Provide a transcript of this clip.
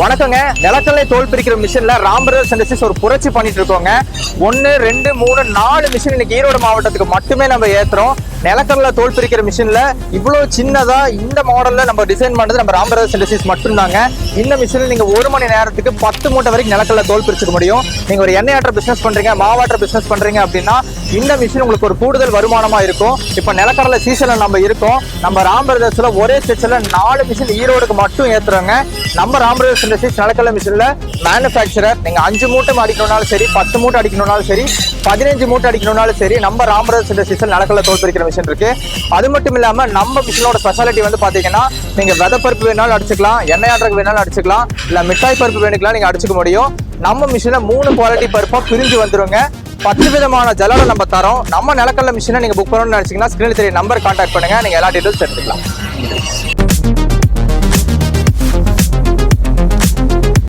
வணக்கங்க. நிலக்கல்லை தோல் பிரிக்கிற மிஷின்ல ராம்பரஸ் இண்டஸ்ட்ரீஸ் ஒரு புரட்சி பண்ணிட்டு இருக்கோங்க. ஒன்னு ரெண்டு மூணு நாலு மிஷின் இன்னைக்கு ஈரோடு மாவட்டத்துக்கு மட்டுமே நம்ம ஏத்துறோம். நிலக்கல்ல தோல் பிரிக்கிற மிஷின்ல இவ்வளவு சின்னதா இந்த மாடல்ல நம்ம டிசைன் பண்ணது நம்ம ராம்பரஸ் இண்டஸ்ட்ரீஸ் மட்டும்தாங்க. இந்த மிஷினில் நீங்க ஒரு மணி நேரத்துக்கு பத்து மூட்டை வரைக்கும் நிலக்கல்ல தோல் பிரிச்சுக்க முடியும். நீங்க ஒரு எண்ணெய் ஆற்ற பிசினஸ் பண்றீங்க மாவாற்ற பிசினஸ் பண்றீங்க அப்படின்னா இந்த மிஷின் உங்களுக்கு ஒரு கூடுதல் வருமானமா இருக்கும். இப்ப நிலக்கடலை சீசன்ல நம்ம இருக்கோம். நம்ம ராம்பரதர்ஸ்ல ஒரே ஸ்டெச்ல நாலு மிஷின் ஈரோடுக்கு மட்டும் ஏத்துறோங்க. நம்ம ராம்பரதர்ஸ் இண்டஸ்ட்ரீஸ் நிலக்கடலை மிஷின்ல மேனுஃபேக்சரர் நீங்க அஞ்சு மூட்டை அடிக்கணும்னாலும் சரி பத்து மூட்டை அடிக்கணும்னாலும் சரி பதினஞ்சு மூட்டை அடிக்கணும்னாலும் சரி நம்ம ராம்பரதர்ஸ் இண்டஸ்ட்ரீஸ்ல நிலக்கடலை தோல் பிரிக்கிற மிஷின் இருக்கு. அது மட்டும் இல்லாம நம்ம மிஷினோட ஸ்பெஷாலிட்டி வந்து பாத்தீங்கன்னா நீங்க விதப்பருப்பு வேணாலும் அடிச்சுக்கலாம் எண்ணெய் ஆட்டுறதுக்கு வேணாலும் அடிச்சுக்கலாம் இல்ல மிட்டாய் பருப்பு வேணுக்கலாம் நீங்க அடிச்சுக்க முடியும். நம்ம மிஷினில் மூணு குவாலிட்டி பருப்பாக பிரிஞ்சு வந்துருங்க. பத்து விதமான ஜலலை நம்ம தரோம். நம்ம நிலக்கல்ல மிஷினை நீங்கள் புக் பண்ணணும்னு நினச்சிங்கன்னா ஸ்க்ரீனில் தெரிய நம்பர் கான்டாக்ட் பண்ணுங்கள் நீங்கள் எல்லா டீட்டெயில்ஸ் எடுத்துக்கலாம்